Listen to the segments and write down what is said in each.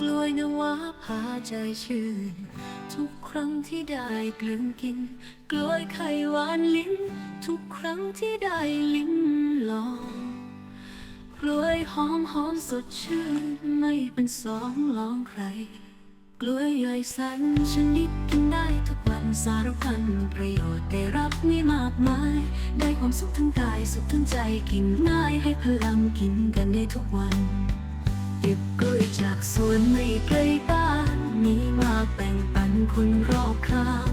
กล้วยนวาพาใจชื่น ทุกครั้งที่ได้กลืนกิน กล้วยไข่หวานลิ้น ทุกครั้งที่ได้ลิ้มลองกล้วยหอมหอมสดชื่น ไม่เป็นสองลองใคร กล้วยใหญ่สันชนิดกินได้ทุกวันสารพันประโยชน์ได้รับนี่มากมาย ได้ความสุขทั้งกายสุขทั้งใจกินง่ายให้พลังกินกันได้ทุกวัน เก็บกล้วยจากสวนไม่ไกลบ้านมีมาแบ่งปันคนรอบข้าง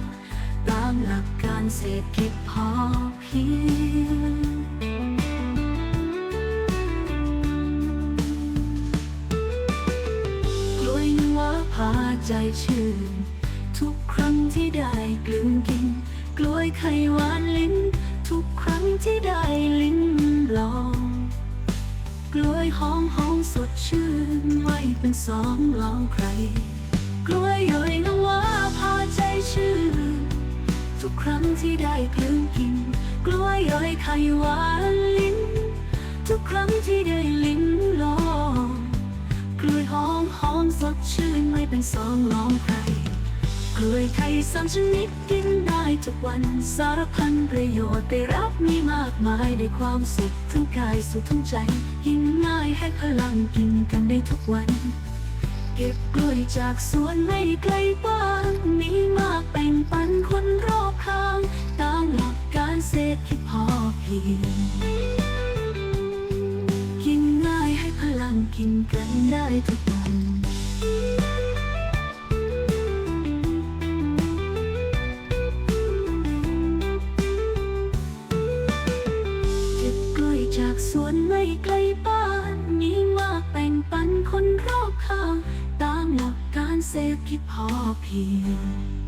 ตามหลักการเศรษฐกิจพอเพียงกล้วยนวาพาใจชื่น ทุกครั้งที่ได้กลืนกิน กล้วยไข่หวานลิ้น ทุกครั้งที่ได้ลิ้มลอง กล้วยหอมหอ สองลองใคร กล้วยย่อยนวาพาใจชื่นทุกครั้งที่ได้กลืนกิน กล้วยย่อยไข่หวานลิ้น ทุกครั้งที่ได้ลิ้มลองกล้วยหอมหอมสดชื่นไม่เป็นสองลองใครกล้วยไข่สามชนิดกินได้ทุกวันสารพันประโยชน์ได้รับมีมากมายได้ความสุขทั้งกายสุขทั้งใจ กินง่ายให้พลังกินกันได้ทุกวัน จากสวนไม่ไกลบ้านมีมากแบ่งปันคนรอบข้างตามหลักการเศรษฐกิจพอเพียง กินง่ายให้พลังกินกันได้ทุกวันเก็บกล้วยจากสวนไม่ไกลบ้าน กี่พอเพียง